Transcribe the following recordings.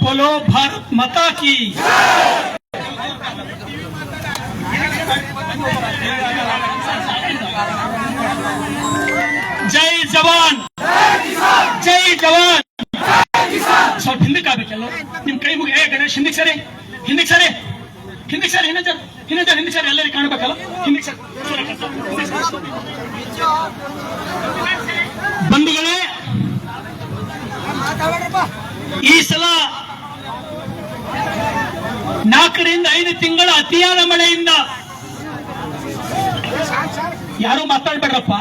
बोलो भारत माता की ಜೈ ಜವಾನ್ ಜೈ ಜವಾನ್ ಸ್ವಲ್ಪ ಹಿಂದಕ್ಕೆ ಆಗ್ಬೇಕಲ್ಲ ನಿಮ್ ಕೈ ಮುಗಿ ಏ ಗಣೇಶ್ ಹಿಂದಕ್ಕೆ ಸರಿ ಹಿಂದಕ್ಕೆ ಸರಿ ಹಿಂದಕ್ಕೆ ಸರಿ ಹಿಂದೆ ಸರ್ ಹಿಂದೆ ಸರ್ ಹಿಂದೆ ಸರ್ ಎಲ್ಲರಿಗೂ ಕಾಣಬೇಕಲ್ಲ ಹಿಂದಕ್ಕೆ ಸರ್ ತಿಂಗಳ ಅತಿಯಾದ ಮಳೆಯಿಂದ. ಯಾರು ಮಾತಾಡ್ಬೇಡ್ರಪ್ಪ?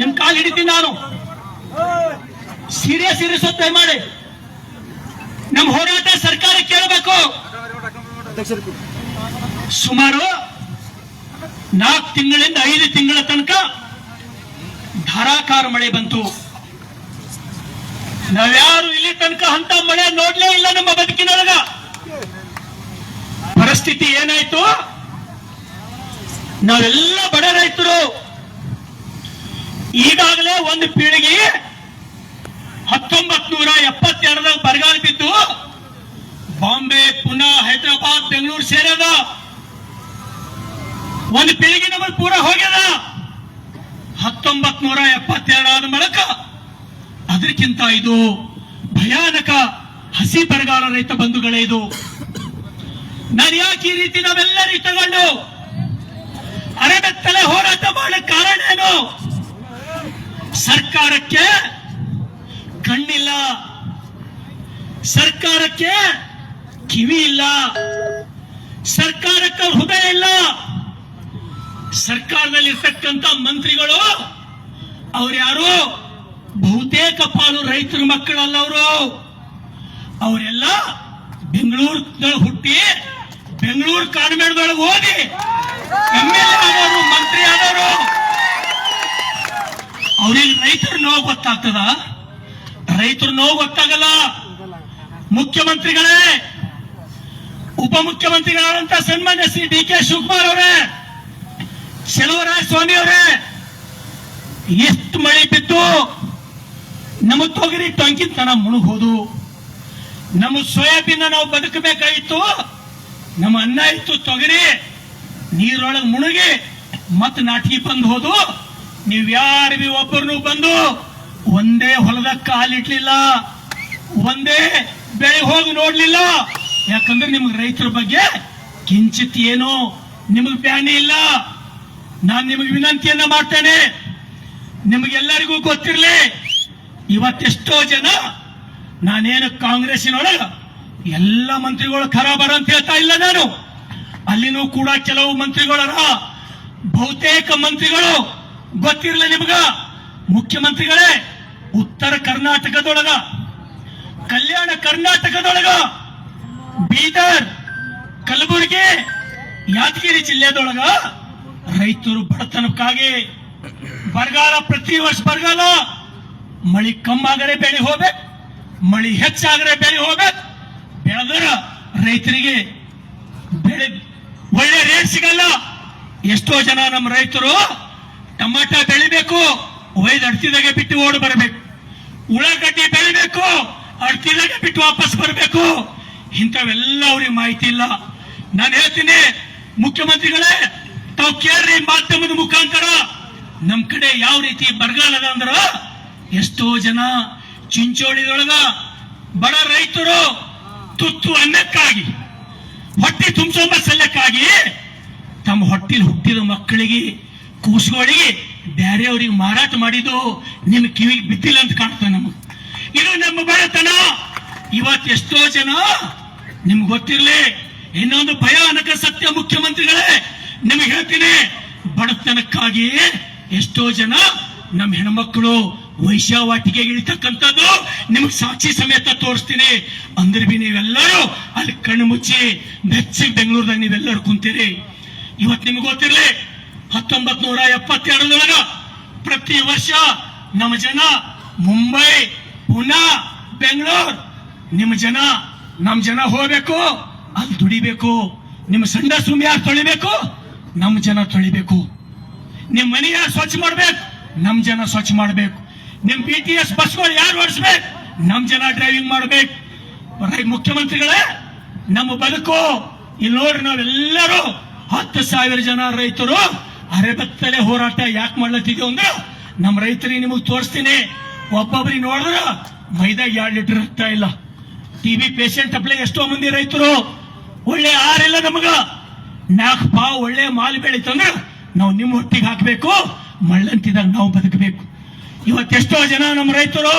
ನಿಮ್ ಕಾಲ್ ಹಿಡಿತೀನಿ ನಾನು. ಸೀರಿಯಸ್ ಸೀರೆ ಒತ್ತಾಯ ಮಾಡಿ ನಮ್ ಹೋರಾಟ ಸರ್ಕಾರ ಕೇಳಬೇಕು. ಸುಮಾರು ನಾಲ್ಕು ತಿಂಗಳಿಂದ ಐದು ತಿಂಗಳ ತನಕ ಧಾರಾಕಾರ ಮಳೆ ಬಂತು. ನಾವ್ಯಾರು ಇಲ್ಲಿ ತನಕ ಅಂತ ಮಳೆ ನೋಡ್ಲೇ ಇಲ್ಲ ನಮ್ಮ ಬದುಕಿನೊಳಗ. ಪರಿಸ್ಥಿತಿ ಏನಾಯ್ತು? ನಾವೆಲ್ಲ ಬಡ ರೈತರು. ಈಗಾಗಲೇ ಒಂದು ಪೀಳಿಗೆ ಹತ್ತೊಂಬತ್ ನೂರ ಎಪ್ಪತ್ತೆರಡರಲ್ಲಿ ಬರಗಾಲ ಬಿದ್ದು ಬಾಂಬೆ, ಪುನಾ, ಹೈದರಾಬಾದ್, ಬೆಂಗಳೂರು ಸೇರದ ಒಂದು ಪೀಳಿಗೆ ನಮಗೆ ಪೂರ ಹೋಗ್ಯದ. ಹತ್ತೊಂಬತ್ ನೂರ ಎಪ್ಪತ್ತೆರಡು ಆದ ಮೂಲಕ ಅದಕ್ಕಿಂತ ಇದು ಭಯಾನಕ ಹಸಿ ಬರಗಾಲ ರೈತ ಬಂಧುಗಳೇ ಇದು. ನಾನು ಯಾಕೆ ಈ ರೀತಿ ನಾವೆಲ್ಲರೂ ತಗೊಂಡು ಅರೆಬೆತ್ತಲೆ ಹೋರಾಟ ಮಾಡೋ ಕಾರಣ ಏನು? ಸರ್ಕಾರಕ್ಕೆ ಕಣ್ಣಿಲ್ಲ. ಸರ್ಕಾರಕ್ಕೆ ಕಿವಿ ಇಲ್ಲ. ಸರ್ಕಾರಕ್ಕೆ ಹೃದಯ ಇಲ್ಲ. ಸರ್ಕಾರದಲ್ಲಿರ್ತಕ್ಕಂಥ ಮಂತ್ರಿಗಳು ಅವ್ರು ಯಾರು? ಬಹುತೇಕ ಪಾಲು ರೈತರ ಮಕ್ಕಳಲ್ಲ ಅವರು. ಅವರೆಲ್ಲ ಬೆಂಗಳೂರು ಹುಟ್ಟಿ ಬೆಂಗಳೂರು ಕಾನ್ವೆಂಟ್ದೊಳಗೆ ಹೋಗಿ ಎಂ ಎಲ್ ಎ ಆದವರು, ಮಂತ್ರಿ ಆದವರು. ಅವ್ರಿಗೆ ರೈತರ ನೋವು ಗೊತ್ತಾಗ್ತದ? ರೈತರ ನೋವು ಗೊತ್ತಾಗಲ್ಲ. ಮುಖ್ಯಮಂತ್ರಿಗಳೇ, ಉಪಮುಖ್ಯಮಂತ್ರಿಗಳಾದಂತ ಸನ್ಮಾನ್ಯ ಶ್ರೀ ಡಿ ಕೆ ಶಿವಕುಮಾರ್ ಅವರೇ ಶೆಲವರಾಯ ಸ್ವಾಮಿ ಅವರೇ, ಎಷ್ಟು ಮಳೆ ಬಿದ್ದು ನಮ್ಮ ತೊಗರಿ ಟೊಂಕಿತನ ಮುಳುಗೋದು ನಮ್ಮ ಸೋಯಾಬೀನ್ ನಾವು ಬದುಕಬೇಕಾಗಿತ್ತು ನಮ್ಮ ಅನ್ನ ಇತ್ತು, ತೊಗರಿ, ನೀರೊಳಗೆ ಮುಳುಗಿ ಮತ್ ನಾಟಿಗೆ ಬಂದು ಹೋದು. ನೀವ್ ಯಾರು ಬಿ ಬಂದು ಒಂದೇ ಹೊಲದ ಕಾಲಿಟ್ಲಿಲ್ಲ ಒಂದೇ ಬೆಳೆ ಹೋಗಿ ನೋಡ್ಲಿಲ್ಲ. ಯಾಕಂದ್ರೆ ನಿಮ್ಗೆ ರೈತರ ಬಗ್ಗೆ ಕಿಂಚಿತ್ ಏನು ನಿಮಗ್ ಬ್ಯಾನೆ ಇಲ್ಲ. ನಾನು ನಿಮಗೆ ವಿನಂತಿಯನ್ನ ಮಾಡ್ತೇನೆ. ನಿಮಗೆಲ್ಲರಿಗೂ ಗೊತ್ತಿರಲಿ, ಇವತ್ತೆಷ್ಟೋ ಜನ ನಾನೇನು ಕಾಂಗ್ರೆಸ್ಸಿನೊಳಗ ಎಲ್ಲ ಮಂತ್ರಿಗಳು ಖರಾಬರ ಅಂತ ಹೇಳ್ತಾ ಇಲ್ಲ ನಾನು. ಅಲ್ಲಿನೂ ಕೂಡ ಕೆಲವು ಮಂತ್ರಿಗಳರ ಬಹುತೇಕ ಮಂತ್ರಿಗಳು ಗೊತ್ತಿರಲಿ ನಿಮ್ಗ? ಮುಖ್ಯಮಂತ್ರಿಗಳೇ, ಉತ್ತರ ಕರ್ನಾಟಕದೊಳಗ, ಕಲ್ಯಾಣ ಕರ್ನಾಟಕದೊಳಗ, ಬೀದರ್, ಕಲಬುರಗಿ, ಯಾದಗಿರಿ ಜಿಲ್ಲೆದೊಳಗ ರೈತರು ಬಡತನಕ್ಕಾಗಿ ಬರಗಾಲ, ಪ್ರತಿ ವರ್ಷ ಬರಗಾಲ ಮಳಿ ಕಮ್ಮಾಗರೆ ಬೆಳೆ ಹೋಗ್ಬೇಕು, ಮಳಿ ಹೆಚ್ಚಾಗರೆ ಬೆಳೆ ಹೋಗ್ಬೇಕು. ಬೆಳೆದ್ರ ರೈತರಿಗೆ ಬೆಳೆ ಒಳ್ಳೆ ರೇಟ್ ಸಿಗಲ್ಲ. ಎಷ್ಟೋ ಜನ ನಮ್ಮ ರೈತರು ಟಮಾಟ ಬೆಳಿಬೇಕು, ಒಯ್ದು ಅಡ್ತಿದಾಗೆ ಬಿಟ್ಟು ಓಡಿ ಬರಬೇಕು. ಉಳ್ಳಾಗಡ್ಡಿ ಬೆಳಿಬೇಕು, ಅಡ್ತಿದಾಗೆ ಬಿಟ್ಟು ವಾಪಸ್ ಬರಬೇಕು. ಇಂಥವೆಲ್ಲ ಅವ್ರಿಗೆ ಮಾಹಿತಿ ಇಲ್ಲ. ನಾನು ಹೇಳ್ತೀನಿ, ಮುಖ್ಯಮಂತ್ರಿಗಳೇ, ತಾವು ಕೇಳ್ರಿ ಮಾಧ್ಯಮದ ಮುಖಾಂತರ. ನಮ್ ಕಡೆ ಯಾವ ರೀತಿ ಬರಗಾಲ ಅದ ಅಂದ್ರ, ಎಷ್ಟೋ ಜನ ಚಿಂಚೋಳಿದೊಳಗ ಬಡ ರೈತರು ತುತ್ತು ಅನ್ನಕ್ಕಾಗಿ, ಹೊಟ್ಟೆ ತುಂಬಿಸೋಂಬ ಸಲ್ಲಕ್ಕಾಗಿ ತಮ್ಮ ಹೊಟ್ಟಿಲ್ ಹುಟ್ಟಿದ ಮಕ್ಕಳಿಗೆ, ಕೂಸುಗಳಿಗೆ ಬೇರೆಯವ್ರಿಗೆ ಮಾರಾಟ ಮಾಡಿದ್ದು ನಿಮ್ ಕಿವಿಗೆ ಬಿದ್ದಿಲ್ಲ ಅಂತ ಕಾಣ್ತದೆ ನಮಗೆ. ಇದು ನಮ್ಮ ಬಡತನ ಇವತ್ತು ಎಷ್ಟೋ ಜನ ನಿಮ್ಗೆ ಗೊತ್ತಿರಲಿ, ಇನ್ನೊಂದು ಭಯಾನಕ ಸತ್ಯ ಮುಖ್ಯಮಂತ್ರಿಗಳೇ, ನಿಮಗೆ ಹೇಳ್ತೀನಿ ಬಡತನಕ್ಕಾಗಿ ಎಷ್ಟೋ ಜನ ನಮ್ಮ ಹೆಣ್ಮಕ್ಳು ವೈಶ್ಯಾವಾಟಿಗೆ ಇಳಿತಕ್ಕಂಥದ್ದು ನಿಮಗೆ ಸಾಕ್ಷಿ ಸಮೇತ ತೋರಿಸ್ತೀನಿ. ಅಂದ್ರೆ ಬಿ ನೀವೆಲ್ಲರೂ ಅಲ್ಲಿ ಕಣ್ಣು ಮುಚ್ಚಿ ಬೆಚ್ಚಗೆ ಬೆಂಗಳೂರದಾಗ ನೀವೆಲ್ಲರೂ ಕುಂತೀರಿ. ಇವತ್ತು ನಿಮ್ಗೆ ಗೊತ್ತಿರಲಿ, ಹತ್ತೊಂಬತ್ ನೂರ ಎಪ್ಪತ್ತೆರಡರೊಳಗ ಪ್ರತಿ ವರ್ಷ ನಮ್ಮ ಜನ ಮುಂಬೈ ಪುನಾ ಬೆಂಗಳೂರು ನಿಮ್ಮ ಜನ ನಮ್ಮ ಜನ ಹೋಗ್ಬೇಕು, ಅಲ್ಲಿ ದುಡಿಬೇಕು. ನಿಮ್ಮ ಸಂಡ ಸುಮ್ ಯಾರು ತೊಳಿಬೇಕು ನಮ್ಮ ಜನ ತೊಳಿಬೇಕು. ನಿಮ್ಮ ಮನೆ ಯಾರು ಸ್ವಚ್ಛ ಮಾಡ್ಬೇಕು? ನಮ್ಮ ಜನ ಸ್ವಚ್ಛ ಮಾಡ್ಬೇಕು. ನಿಮ್ ಪಿ ಟಿ ಎಸ್ ಬಸ್ಗಳು ಯಾರು ಓಡಿಸ್ಬೇಕು? ನಮ್ ಜನ ಡ್ರೈವಿಂಗ್ ಮಾಡ್ಬೇಕು. ಮುಖ್ಯಮಂತ್ರಿಗಳೇ, ನಮ್ಮ ಬದುಕು. ಇಲ್ಲಿ ನೋಡ್ರಿ ನಾವೆಲ್ಲರೂ ಹತ್ತು ಸಾವಿರ ಜನ ರೈತರು ಅರೆಬತ್ತಲೆ ಹೋರಾಟ ಯಾಕೆ ಮಾಡ್ಲತ್ತಿದ್ವಿ ಅಂದ್ರೆ ನಮ್ಮ ರೈತರಿಗೆ ನಿಮಗೆ ತೋರಿಸ್ತೀನಿ. ಒಬ್ಬೊಬ್ರಿಗೆ ನೋಡಿದ್ರ ಮೈದಾಗ ಎರಡು ಲೀಟರ್ ರಕ್ತ ಇಲ್ಲ. ಟಿ ಬಿ ಪೇಷಂಟ್ ಅಪ್ಲೆ ಎಷ್ಟೋ ಮಂದಿ ರೈತರು. ಒಳ್ಳೆ ಆರಿಲ್ಲ ನಮಗ. ನಾಲ್ಕು ಪಾವ್ ಒಳ್ಳೆ ಮಾಲ್ ಬೆಳೀತಂದ್ರೆ ನಾವು ನಿಮ್ಮ ಹೊಟ್ಟಿಗೆ ಹಾಕಬೇಕು. ಮಳ್ಳಂತಿದಾಗ ನಾವು ಬದುಕಬೇಕು. ಇವತ್ತೆಷ್ಟೋ ಜನ ನಮ್ಮ ರೈತರು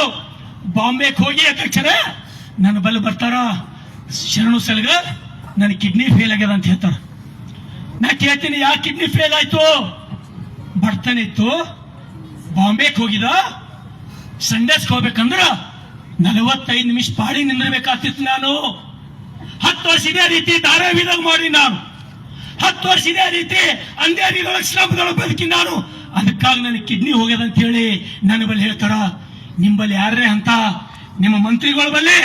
ಬಾಂಬೆಗೆ ಹೋಗಿ ಅಧ್ಯಕ್ಷರ, ನನ್ನ ಬಲ್ಲಿ ಬರ್ತಾರ, ಶರಣು ಸಲಗ, ನನ್ನ ಕಿಡ್ನಿ ಫೇಲ್ ಆಗ್ಯದ ಅಂತ ಹೇಳ್ತಾರ. ನಾ ಕೇಳ್ತೀನಿ ಯಾಕೆ ಕಿಡ್ನಿ ಫೇಲ್ ಆಯ್ತು? ಬರ್ತನೇ ಇತ್ತು, ಬಾಂಬೆಗೆ ಹೋಗಿದ, ಸಂಡೇಸ್ಗೆ ಹೋಗ್ಬೇಕಂದ್ರ ನಲವತ್ತೈದು ನಿಮಿಷ ಪಾಡಿ ನಿಂದಿರ್ಬೇಕಾಗ್ತಿತ್ತು ನಾನು. ಹತ್ತು ವರ್ಷ ಇದೇ ರೀತಿ ಧಾರಾವಿದಾಗ ಮಾಡಿ ನಾನು. ಹತ್ತು ವರ್ಷ ಇದೇ ರೀತಿ ಅಂದೇ ಶ್ರಮದೊಳಗೆ ಬದುಕಿ ನಾನು. ಅದಕ್ಕಾಗಿ ನನಗೆ ಕಿಡ್ನಿ ಹೋಗ್ಯದ ಅಂತ ಹೇಳಿ ನನ್ನ ಬಳಿ ಹೇಳ್ತಾರ, ನಿಂಬಲ್ಲಿ ಯಾರೇ ಅಂತ? ನಿಮ್ಮ ಮಂತ್ರಿಗಳ ಬಲ್ಲಿ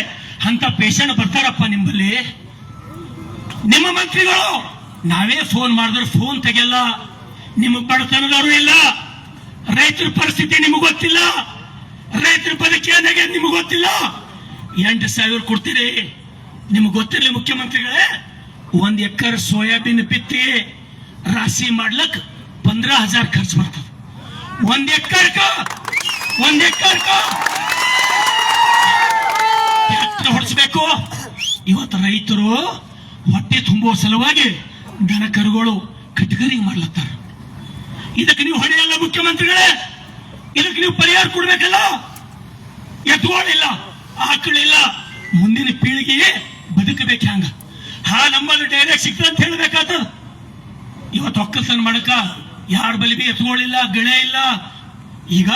ಅಂತ ಪೇಷಂಟ್ ಬರ್ತಾರಪ್ಪ ನಿಂಬಲ್ಲಿ. ನಿಮ್ಮ ಮಂತ್ರಿಗಳು, ನಾವೇ ಫೋನ್ ಮಾಡಿದ್ರೆ ಫೋನ್ ತೆಗೆಲ್ಲ ನಿಮ್ಮ ಬಡತನದವರು ಇಲ್ಲ. ರೈತರ ಪರಿಸ್ಥಿತಿ ನಿಮಗೆ ಗೊತ್ತಿಲ್ಲ. ರೈತರ ಬದುಕಿ ಏನಾಗೆ ನಿಮಗೆ ಗೊತ್ತಿಲ್ಲ. ಎಂಟು ಸಾವಿರ ಕೊಡ್ತೀರಿ. ನಿಮಗೆ ಗೊತ್ತಿರಲಿ ಮುಖ್ಯಮಂತ್ರಿಗಳೇ, ಒಂದ್ ಎಕರ್ ಸೋಯಾಬೀನ್ ಬಿತ್ತಿ ರಾಶಿ ಮಾಡ್ಲಕ್ ಪಂದ್ರ ಹಜಾರ್ ಖರ್ಚು ಬರ್ತದೆ ಒಂದ್ ಎಕರ್ಕ ಒಂದ್ ಎಕರ್ಕ ಟ್ರ್ಯಾಕ್ಟರ್ ಹೊಡಿಸ್ಬೇಕು ಇವತ್ತು ರೈತರು ಹೊಟ್ಟೆ ತುಂಬೋ ಸಲುವಾಗಿ ದನ ಕರುಗಳು ಕಟ್ಗರಿ ಮಾಡ್ಲತ್ತಾರ ಇದಕ್ಕೆ ನೀವು ಹೊಣೆಯಲ್ಲ ಮುಖ್ಯಮಂತ್ರಿಗಳೇ. ಇದಕ್ಕೆ ನೀವು ಪರಿಹಾರ ಕೊಡ್ಬೇಕಲ್ಲ? ಎತ್ತುಗಳಿಲ್ಲ ಆಕಳಿಲ್ಲ ಮುಂದಿನ ಪೀಳಿಗೆಗೆ ಬದುಕಬೇಕು ಹಂಗ. ಹಾ ನಮ್ಮಲ್ಲಿ ಡೈರೆಕ್ಟ್ ಸಿಗ್ತದೆ ಅಂತ ಹೇಳ್ಬೇಕಾದ ಇವತ್ತು ಒಕ್ಕಲ್ತನ ಮಾಡಕ ಯಾರ ಬಲಿ ಬಿ ಎತ್ತುಗಳಿಲ್ಲ ಗಳೆ ಇಲ್ಲ. ಈಗ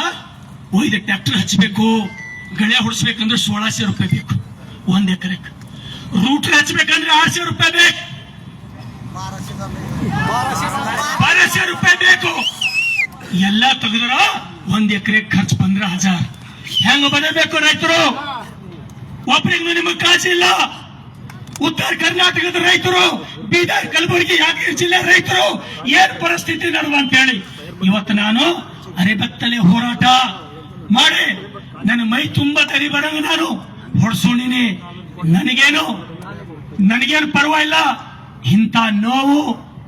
ಒಯ್ದು ಟ್ರ್ಯಾಕ್ಟರ್ ಹಚ್ಚಬೇಕು ಗಳೆ ಹೊಡಿಸ್ಬೇಕಂದ್ರೆ ಸೋಳ ಸಾವಿರ ರೂಪಾಯಿ ಬೇಕು, ಒಂದ್ ಎಕರೆಕ್ ರೂಟ್ ಹಚ್ಬೇಕಂದ್ರೆ ಆರು ಸಾವಿರ ರೂಪಾಯಿ ಬೇಕು. ಬಾರ ಸಾವಿರ ರೂಪಾಯಿ ಬೇಕು. ಎಲ್ಲ ತೆಗೆದ್ರ ಒಂದ್ ಎಕರೆ ಖರ್ಚು ಬಂದ್ರ ಹಜಾರ್. ಹೆಂಗ ಬದಬೇಕು ರೈತರು? ಒಬ್ರಿಗೂ ನಿಮಗ್ ಕಾಸಿಲ್ಲ ಉತ್ತರ ಕರ್ನಾಟಕದ ರೈತರು ಬೀದರ್ ಕಲಬುರಗಿ ಯಾದಗಿರಿ ಜಿಲ್ಲೆ ರೈತರು ಏನ್ ಪರಿಸ್ಥಿತಿ ನಡುವ ಅಂತ ಹೇಳಿ ಇವತ್ತು ನಾನು ಅರೆಬತ್ತಲೆ ಹೋರಾಟ ಮಾಡಿ ನನ್ನ ಮೈ ತುಂಬಾ ತರಿ ಬರಂಗ ನಾನು ಹೊಡ್ಸೋಣಿನಿ ನನಗೇನು ನನಗೇನು ಪರವಾಗಿಲ್ಲ ಇಂಥ ನೋವು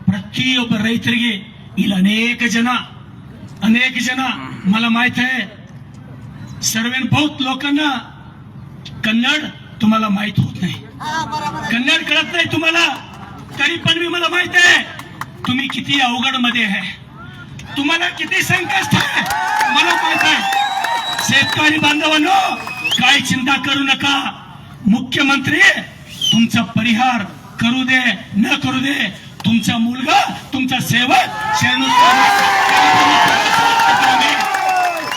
ಪ್ರತಿಯೊಬ್ಬ ರೈತರಿಗೆ ಇಲ್ಲಿ ಅನೇಕ ಜನ अनेक जण मला माहित आहे सर्व बहुत लोकांना कन्नड तुम्हाला माहीत होत नाही. कन्नड कळत नाही तुम्हाला? तरी पण मी मला माहीत आहे. तुम्ही किती अवघडमध्ये आहे. तुम्हाला किती संकष्ट आहे. मला माहीत आहे. शेतकरी बांधवांनो काय चिंता करू नका. मुख्यमंत्री तुमचा परिहार करू दे न करू दे. तुमचा मुलगा तुमचा सेवक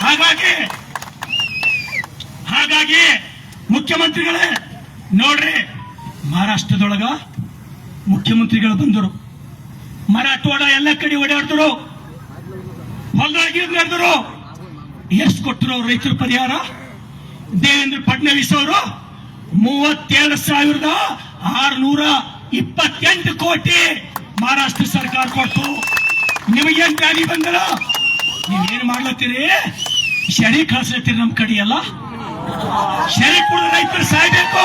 हागागे हागागे ಮುಖ್ಯಮಂತ್ರಿಗಳೇ, ನೋಡ್ರಿ, ಮಹಾರಾಷ್ಟ್ರದೊಳಗ ಮುಖ್ಯಮಂತ್ರಿಗಳು ಬಂದರು. ಮರಾಠವಾಡ ಎಲ್ಲ ಕಡೆ ಓಡಾಡ್ತರು ಹೊಲದಾಗಿ ನಡೆದರು ಎಷ್ಟು ಕೊಟ್ಟರು ರೈತರ ಪರಿಹಾರ. ದೇವೇಂದ್ರ ಫಡ್ನವೀಸ್ ಅವರು ಮೂವತ್ತೇಳು ಸಾವಿರದ ಆರ್ನೂರ ಇಪ್ಪತ್ತೆಂಟು ಕೋಟಿ ಮಹಾರಾಷ್ಟ್ರ ಸರ್ಕಾರ ಕೊಟ್ಟು ನಿಮಗೇನ್ ಗಾಡಿ ಬಂದಲ್ಲ ನೀವೇನು ಮಾಡ್ಲತ್ತೀರಿ? ಶನಿ ಕಳ್ಸ್ಲತ್ತೀರಿ ನಮ್ಮ ಕಡೆ ಕೂಡ ರೈತರು ಸಾಯ್ಬೇಕು.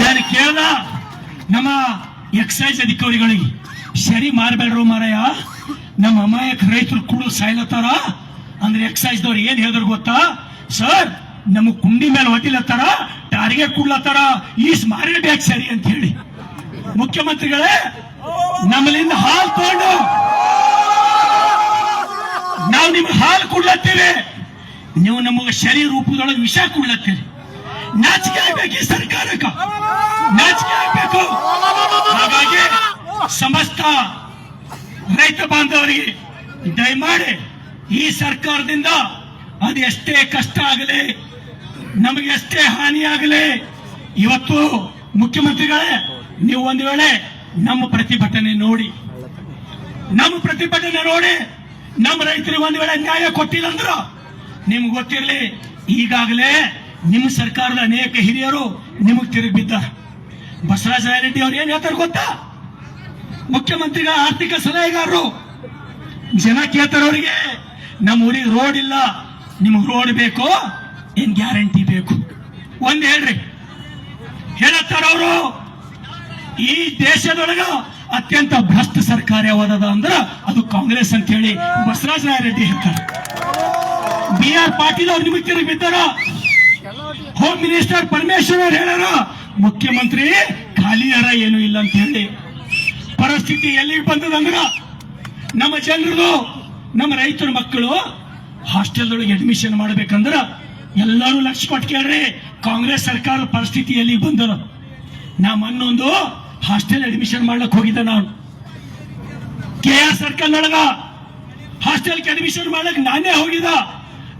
ನಾನು ಕೇಳ ನಮ್ಮ ಎಕ್ಸೈಸ್ ಅಧಿಕಾರಿಗಳಿಗೆ ಶರಿ ಮಾರಬೇಡ್ರು ಮಾರಾಯ, ನಮ್ಮ ಅಮಾಯಕ ರೈತರು ಕೂಡ ಸಾಯ್ಲತ್ತಾರ? ಅಂದ್ರೆ ಎಕ್ಸೈಸ್ ದವ್ರು ಏನ್ ಹೇಳಿದ್ರು ಗೊತ್ತಾ? ಸರ್, ನಮ್ಮ ಕುಂಡಿ ಮೇಲೆ ಹೊಟ್ಟಿಲತ್ತಾರ ಟಾರ್ಗೆಟ್ ಕೊಡ್ಲತ್ತಾರ ಈಸ್ ಮಾರಿಡ್ಬೇಕು ಸರಿ ಅಂತ ಹೇಳಿ. ಮುಖ್ಯಮಂತ್ರಿಗಳೇ, ನಮ್ಮಲ್ಲಿಂದ ಹಾಲು ತಗೊಂಡು, ನಾವು ನಿಮ್ಗೆ ಹಾಲು ಕೊಡ್ಲತ್ತೀವಿ ನೀವು ನಮಗೆ ಶರೀರ ರೂಪದೊಳಗೆ ವಿಷ ಕೊಡ್ಲತ್ತೀರಿ. ನಾಚಿಕೆ ಆಗ್ಬೇಕು ಈ ಸರ್ಕಾರಕ್ಕ. ನಾಚಿಕೆ ಆಗ್ಬೇಕು. ಹಾಗಾಗಿ ಸಮಸ್ತ ರೈತ ಬಾಂಧವರಿಗೆ ದಯಮಾಡಿ ಈ ಸರ್ಕಾರದಿಂದ ಅದು ಎಷ್ಟೇ ಕಷ್ಟ ಆಗಲಿ, ನಮಗೆ ಎಷ್ಟೇ ಹಾನಿ ಆಗಲಿ, ಇವತ್ತು ಮುಖ್ಯಮಂತ್ರಿಗಳೇ, ನೀವು ಒಂದು ವೇಳೆ ನಮ್ಮ ಪ್ರತಿಭಟನೆ ನೋಡಿ. ನಮ್ಮ ಪ್ರತಿಭಟನೆ ನೋಡಿ, ನಮ್ಮ ರೈತರಿಗೆ ಒಂದು ವೇಳೆ ನ್ಯಾಯ ಕೊಟ್ಟಿಲ್ಲ ಅಂದ್ರ ನಿಮ್ಗೆ ಗೊತ್ತಿರಲಿ, ಈಗಾಗಲೇ ನಿಮ್ಮ ಸರ್ಕಾರದ ಅನೇಕ ಹಿರಿಯರು ನಿಮಗೆ ತಿರುಗಿ ಬಿದ್ದಾರೆ ಬಸವರಾಜ ರೆಡ್ಡಿ ಅವ್ರು ಏನ್ ಹೇಳ್ತಾರೆ ಗೊತ್ತಾ? ಮುಖ್ಯಮಂತ್ರಿಗಳ ಆರ್ಥಿಕ ಸಲಹೆಗಾರರು. ಜನ ಕೇಳ್ತಾರೆ ಅವರಿಗೆ ನಮ್ಮ ಊರಿಗೆ ರೋಡ್ ಇಲ್ಲ. ನಿಮಗೆ ರೋಡ್ ಬೇಕು, ಏನ್ ಗ್ಯಾರಂಟಿ ಬೇಕು? ಒಂದ್ ಹೇಳ್ರಿ. ಹೇಳತ್ತಾರ ಅವರು. ಈ ದೇಶದೊಳಗ ಅತ್ಯಂತ ಭ್ರಷ್ಟ ಸರ್ಕಾರ ಯಾವ್ದದ ಅಂದ್ರ ಅದು ಕಾಂಗ್ರೆಸ್ ಅಂತ ಹೇಳಿ ಬಸವರಾಜ ರೆಡ್ಡಿ ಹೇಳ್ತಾರೆ. ಬಿ ಆರ್ ಪಾಟೀಲ್ ಅವ್ರು ನಿಮಗೆ ಬಿದ್ದಾರ? ಹೋಮ್ ಮಿನಿಸ್ಟರ್ ಪರಮೇಶ್ವರ್ ಅವ್ರು ಹೇಳಾರ? ಮುಖ್ಯಮಂತ್ರಿ ಖಾಲಿಯಾರ ಏನು ಇಲ್ಲ ಅಂತ ಹೇಳಿ. ಪರಿಸ್ಥಿತಿ ಎಲ್ಲಿಗೆ ಬಂದದಂದ್ರ ನಮ್ಮ ಜನರು ನಮ್ಮ ರೈತರ ಮಕ್ಕಳು ಹಾಸ್ಟೆಲ್ದೊಳಗೆ ಅಡ್ಮಿಷನ್ ಮಾಡ್ಬೇಕಂದ್ರ ಎಲ್ಲರೂ ಲಕ್ಷ ಕೊಟ್ಟು ಕೇಳ್ರಿ, ಕಾಂಗ್ರೆಸ್ ಸರ್ಕಾರ ಪರಿಸ್ಥಿತಿ ಎಲ್ಲಿಗೆ ಬಂದದ? ನಾ ಮೊನ್ನೊಂದು ಹಾಸ್ಟೆಲ್ ಅಡ್ಮಿಷನ್ ಮಾಡ್ಲಕ್ ಹೋಗಿದ್ದೆ ನಾನು. ಕೆ ಆರ್ ಸರ್ಕಲ್ ಒಳಗ ಹಾಸ್ಟೆಲ್ಗೆ ಅಡ್ಮಿಷನ್ ಮಾಡ್ಲಕ್ ನಾನೇ ಹೋಗಿದ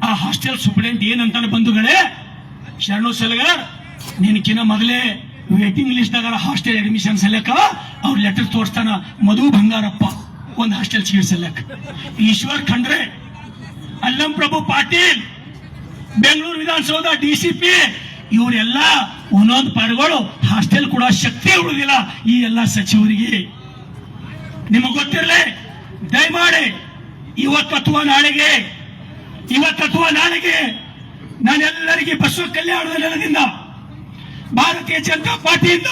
ಆ ಹಾಸ್ಟೆಲ್ ಸೂಪರಿಂಟ್ ಏನಂತಾನೆ ಬಂಧುಗಳೇ? ಶರಣು ಸಲಗರ್ ನಿನಕಿನ ಮೊದಲೇ ವೇಟಿಂಗ್ ಲಿಸ್ಟ್ ದಾಗ ಹಾಸ್ಟೆಲ್ ಅಡ್ಮಿಷನ್ ಸಲ್ಯಕ ಅವ್ರ ಲೆಟರ್ ತೋರಿಸ್ತಾನ ಮಧು ಬಂಗಾರಪ್ಪ, ಒಂದು hostel seat Eshwar Khandre, Allam Prabhu Patil, Bengaluru Vidhana Soudha DCP ಇವರೆಲ್ಲ ಒಂದೊಂದು ಪಾಡುಗಳು ಹಾಸ್ಟೆಲ್ ಕೂಡ ಶಕ್ತಿ ಉಳಿದಿಲ್ಲ ಈ ಎಲ್ಲ ಸಚಿವರಿಗೆ. ನಿಮಗೆ ಗೊತ್ತಿರಲಿ? ದಯಮಾಡಿ, ಇವತ್ತು ಅಥವಾ ನಾಳೆಗೆ ಇವತ್ತು ಅಥವಾ ನಾಳೆಗೆ ನಾನೆಲ್ಲರಿಗೆ ಬಸವ ಕಲ್ಯಾಣದ ನೆಲದಿಂದ ಭಾರತೀಯ ಜನತಾ ಪಾರ್ಟಿಯಿಂದ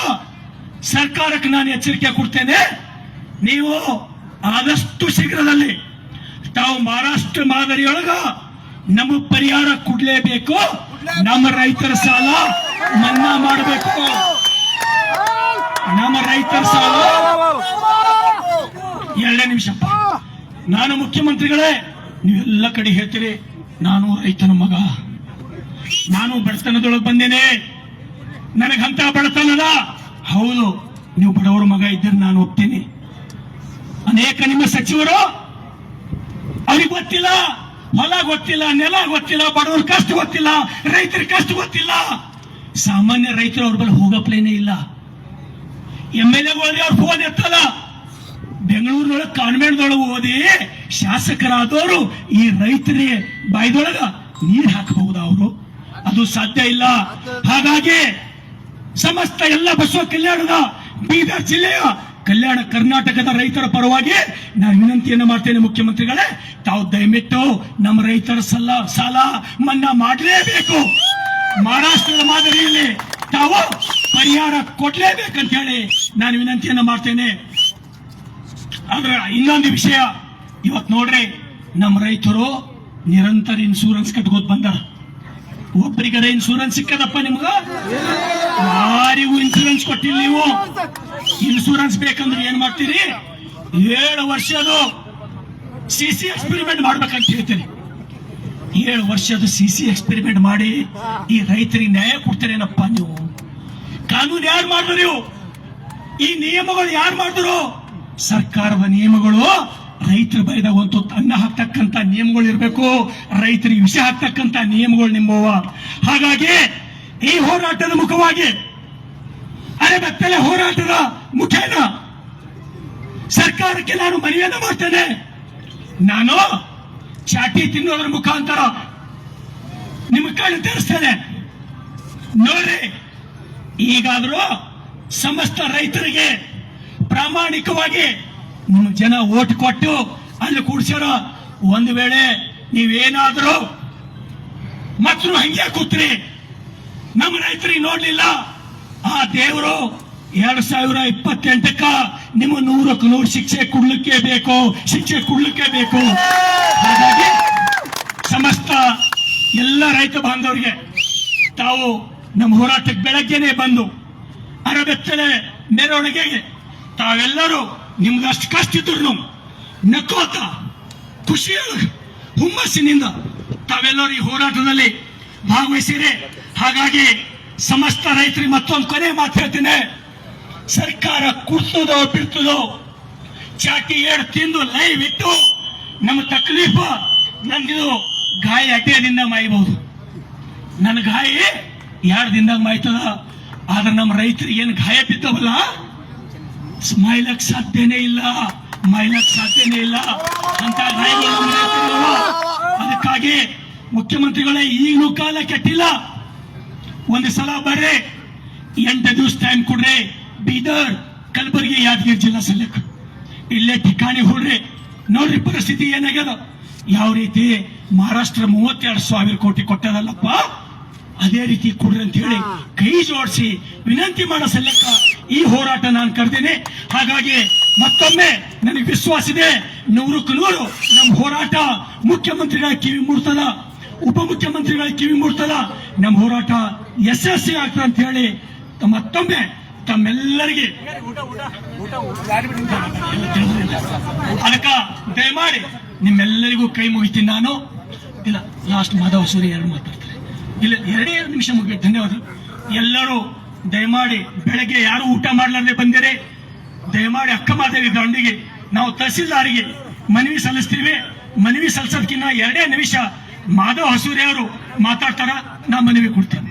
ಸರ್ಕಾರಕ್ಕೆ ನಾನು ಎಚ್ಚರಿಕೆ ಕೊಡ್ತೇನೆ. ನೀವು ಆದಷ್ಟು ಶೀಘ್ರದಲ್ಲಿ ತಾವು ಮಹಾರಾಷ್ಟ್ರ ಮಾದರಿಯೊಳಗ ನಮ್ಮ ಪರಿಹಾರ ಕೊಡ್ಲೇಬೇಕು. ನಮ್ಮ ರೈತರ ಸಾಲ ಮನ್ನಾ ಮಾಡಬೇಕು. ನಮ್ಮ ರೈತರ ಸಾಲ. ಎರಡನೇ ನಿಮಿಷಪ್ಪ. ನಾನು ಮುಖ್ಯಮಂತ್ರಿಗಳೇ ನೀವೆಲ್ಲ ಕಡೆ ಹೇಳ್ತೀರಿ, ನಾನು ರೈತನ ಮಗ. ನಾನು ಬಡತನದೊಳಗೆ ಬಂದೇನೆ. ನನಗಂತ ಬಡತನದ. ಹೌದು, ನೀವು ಬಡವರ ಮಗ ಇದ್ದರೆ ನಾನು ಒಪ್ತೀನಿ. ಅನೇಕ ನಿಮ್ಮ ಸಚಿವರು, ಅವ್ರಿಗೆ ಗೊತ್ತಿಲ್ಲ, ಹೊಲ ಗೊತ್ತಿಲ್ಲ, ನೆಲ ಗೊತ್ತಿಲ್ಲ, ಬಡವ್ರ ಕಷ್ಟ ಗೊತ್ತಿಲ್ಲ, ರೈತರ ಕಷ್ಟ ಗೊತ್ತಿಲ್ಲ. ಸಾಮಾನ್ಯ ರೈತರು ಅವ್ರ ಬಳಿ ಹೋಗಪ್ಲೇನೇ ಇಲ್ಲ. ಎಂ ಎಲ್ ಎ ಅವ್ರು ಫೋನ್ ಎತ್ತಲ್ಲ. ಬೆಂಗಳೂರಿನೊಳಗೆ ಕಾನ್ವೆಂಟ್ದೊಳಗೆ ಓದಿ ಶಾಸಕರಾದವರು ಈ ರೈತರಿಗೆ ಬಾಯ್ದೊಳಗ ನೀರು ಹಾಕಬಹುದು ಅವರು? ಅದು ಸಾಧ್ಯ ಇಲ್ಲ. ಹಾಗಾಗಿ ಸಮಸ್ತ ಎಲ್ಲ ಬಸವ ಕಲ್ಯಾಣದ ಬೀದರ್ ಜಿಲ್ಲೆಯ ಕಲ್ಯಾಣ ಕರ್ನಾಟಕದ ರೈತರ ಪರವಾಗಿ ನಾನು ವಿನಂತಿಯನ್ನು ಮಾಡ್ತೇನೆ ಮುಖ್ಯಮಂತ್ರಿಗಳೇ, ತಾವು ದಯವಿಟ್ಟು ನಮ್ಮ ರೈತರ ಸಲ, ಸಾಲ ಮನ್ನಾ ಮಾಡಲೇಬೇಕು. ಮಹಾರಾಷ್ಟ್ರದ ಮಾದರಿಯಲ್ಲಿ ತಾವು ಪರಿಹಾರ ಕೊಡ್ಲೇಬೇಕಂತ ಹೇಳಿ ನಾನು ವಿನಂತಿಯನ್ನು ಮಾಡ್ತೇನೆ. ಆದ್ರೆ ಇನ್ನೊಂದು ವಿಷಯ, ಇವತ್ ನೋಡ್ರಿ ನಮ್ಮ ರೈತರು ನಿರಂತರ ಇನ್ಶೂರೆನ್ಸ್ ಕಟ್ಕೋತ್ ಬಂದಾರ. ಒಬ್ಬರಿಗದ ಇನ್ಶೂರೆನ್ಸ್ ಸಿಕ್ಕದಪ್ಪ ನಿಮ್ಗ? ಯಾರಿಗೂ ಇನ್ಶೂರೆನ್ಸ್ ಕೊಟ್ಟಿಲ್ಲ ನೀವು. ಇನ್ಶೂರೆನ್ಸ್ ಬೇಕಂದ್ರೆ ಏನ್ ಮಾಡ್ತೀರಿ? ಏಳು ವರ್ಷದ ಸಿ ಸಿ ಎಕ್ಸ್ಪೆರಿಮೆಂಟ್ ಮಾಡ್ಬೇಕಂತ ಹೇಳ್ತೀರಿ ಏಳು ವರ್ಷದ ಸಿ ಸಿ ಎಕ್ಸ್ಪೆರಿಮೆಂಟ್ ಮಾಡಿ ಈ ರೈತರಿಗೆ ನ್ಯಾಯ ಕೊಡ್ತೀರೇನಪ್ಪ ನೀವು? ಕಾನೂನು ಯಾರು ಮಾಡಿದ್ರು ನೀವು? ಈ ನಿಯಮಗಳು ಯಾರು ಮಾಡಿದ್ರು? ಸರ್ಕಾರದ ನಿಯಮಗಳು, ರೈತರ ಬೈದಾಗ ಒಂದು ಅನ್ನ ಹಾಕ್ತಕ್ಕಂತ ನಿಯಮಗಳು ಇರಬೇಕು. ರೈತರಿಗೆ ವಿಷ ಹಾಕ್ತಕ್ಕಂತ ನಿಯಮಗಳು ನಿಮ್ಮವ ಹಾಗಾಗಿ ಈ ಹೋರಾಟದ ಮುಖವಾಗಿ ಅರೆಬೆತ್ತಲೆ ಹೋರಾಟದ ಮುಖೇನ ಸರ್ಕಾರಕ್ಕೆ ನಾನು ಮನವಿಯನ್ನು ಮಾಡ್ತೇನೆ. ನಾನು ಚಾಟಿ ತಿನ್ನೋದ್ರ ಮುಖಾಂತರ ನಿಮ್ಮ ಕಣ್ಣು ತೀರಿಸ್ತೇನೆ. ನೋಡ್ರಿ, ಈಗಾದ್ರೂ ಸಮಸ್ತ ರೈತರಿಗೆ ಪ್ರಾಮಾಣಿಕವಾಗಿ ನಿಮ್ಮ ಜನ ಓಟ್ ಕೊಟ್ಟು ಅಲ್ಲಿ ಕೂಡ್ಸ್ಯಾರ. ಒಂದು ವೇಳೆ ನೀವೇನಾದರೂ ಮತ್ತು ಹಂಗೆ ಕೂತ್ರಿ. ನಮ್ಮ ರೈತರಿಗೆ ನೋಡ್ಲಿಲ್ಲ. ಆ ದೇವರು ಎರಡ್ ಸಾವಿರ ಇಪ್ಪತ್ತೆಂಟಕ್ಕ ನಿಮ್ಮ ನೂರಕ್ಕೆ ನೂರು ಶಿಕ್ಷೆ ಕೊಡ್ಲಿಕ್ಕೆ ಬೇಕು, ಶಿಕ್ಷೆ ಕೊಡ್ಲಿಕ್ಕೆ ಬೇಕು. ಹಾಗಾಗಿ ಸಮಸ್ತ ಎಲ್ಲ ರೈತ ಬಾಂಧವರಿಗೆ ತಾವು ನಮ್ಮ ಹೋರಾಟಕ್ಕೆ ಬೆಳಗ್ಗೆನೆ ಬಂದು ಅರಬೆತ್ತಲೆ ಮೆರವಣಿಗೆಗೆ ತಾವೆಲ್ಲರೂ ನಿಮ್ಗಷ್ಟು ಕಷ್ಟ ಇದ್ರು ನಕೋತ ಖುಷಿ ಹುಮ್ಮಸ್ಸಿನಿಂದ ತಾವೆಲ್ಲರೂ ಈ ಹೋರಾಟದಲ್ಲಿ ಭಾಗವಹಿಸಿರಿ. ಹಾಗಾಗಿ ಸಮಸ್ತ ರೈತರಿಗೆ ಮತ್ತೊಂದು ಕೊನೆ ಮಾತು ಹೇಳ್ತೀನಿ. ಸರ್ಕಾರ ಕುರ್ತದೋ ಬಿಡ್ತದೋ ಚಾಟಿ ಏಡ್ ತಿಂದು ಲೈವ್ ಇಟ್ಟು ನಮ್ಮ ತಕ್ಲೀಫ ನಂದಿದು ಗಾಯ ಅಟೆಯಿಂದ ಮಾಯಬಹುದು ನನ್ನ ಗಾಯ ಎರಡು ದಿನದಾಗ ಮಾಯ್ತದ? ಆದ್ರೆ ನಮ್ಮ ರೈತರಿಗೆ ಏನು ಗಾಯ ಬಿದ್ದವಲ್ಲ? ಸ್ಮೈಲಕ್ ಸಾಧ್ಯನೇ ಇಲ್ಲ ಮೈಲಕ್ ಸಾಧ್ಯನೇ ಇಲ್ಲ. ಅಂತ ಅದಕ್ಕಾಗಿ ಮುಖ್ಯಮಂತ್ರಿಗಳೇ ಈಗಲೂ ಕಾಲ ಕೆಟ್ಟಿಲ್ಲ. ಒಂದು ಸಲ ಬರ್ರಿ ಎಂಟು ದಿವಸ ಟೈಮ್ ಕೊಡ್ರಿ. ಬೀದರ್ ಕಲಬುರಗಿ ಯಾದಗಿರಿ ಜಿಲ್ಲಾ ಸಲ್ಯಕ್ ಇಲ್ಲೇ ಠಿಕಾಣಿ ಹೊಡ್ರಿ. ನೋಡ್ರಿ ಪರಿಸ್ಥಿತಿ ಏನಾಗ್ಯದ? ಯಾವ ರೀತಿ ಮಹಾರಾಷ್ಟ್ರ ಮೂವತ್ತೆರಡು ಸಾವಿರ ಕೋಟಿ ಕೊಟ್ಟದಲ್ಲಪ್ಪ? ಅದೇ ರೀತಿ ಕೊಡ್ರಿ ಅಂತ ಹೇಳಿ ಕೈ ಜೋಡಿಸಿ ವಿನಂತಿ ಮಾಡೋ ಸಲ್ಲಕ್ಕ ಈ ಹೋರಾಟ ನಾನು ಕರೆದೇನೆ. ಹಾಗಾಗಿ ಮತ್ತೊಮ್ಮೆ ನನಗೆ ವಿಶ್ವಾಸ ಇದೆ. ನೂರಕ್ಕೂ ನೂರು ನಮ್ಮ ಹೋರಾಟ ಮುಖ್ಯಮಂತ್ರಿಗಳ ಕಿವಿ ಮೂರ್ತಲ ಉಪಮುಖ್ಯಮಂತ್ರಿಗಳ ಕಿವಿ ಮೂರ್ತಲ ನಮ್ಮ ಹೋರಾಟ ಯಶಸ್ವಿ ಆಗ್ತದೆ ಅಂತ ಹೇಳಿ ಮತ್ತೊಮ್ಮೆ ತಮ್ಮೆಲ್ಲರಿಗೆ ಅದಕ್ಕ ದಯಮಾಡಿ ನಿಮ್ಮೆಲ್ಲರಿಗೂ ಕೈ ಮುಗಿತೀನಿ ನಾನು. ಇಲ್ಲ ಲಾಸ್ಟ್ ಮಾಧವ ಸೂರ್ಯ ಎರಡು ಮಾತಾಡ್ತಾರೆ. ಇಲ್ಲ, ಎರಡು ನಿಮಿಷ ಮುಗಿ ಧನ್ಯವಾದ ಎಲ್ಲರೂ ದಯಮಾಡಿ ಬೆಳಗ್ಗೆ ಯಾರು ಊಟ ಮಾಡಲಾರ್ದೆ ಬಂದಿರಿ? ದಯಮಾಡಿ ಅಕ್ಕ ಮಾದೇವಿ ದಂಡಿಗೆ ನಾವು ತಹಸೀಲ್ದಾರಿಗೆ ಮನವಿ ಸಲ್ಲಿಸ್ತೀವಿ. ಮನವಿ ಸಲ್ಲಿಸೋದಕ್ಕಿಂತ ಎರಡೇ ನಿಮಿಷ ಮಾಧವ್ ಹಸೂರಿ ಅವರು ಮಾತಾಡ್ತಾರ, ನಾ ಮನವಿ ಕೊಡ್ತೇನೆ.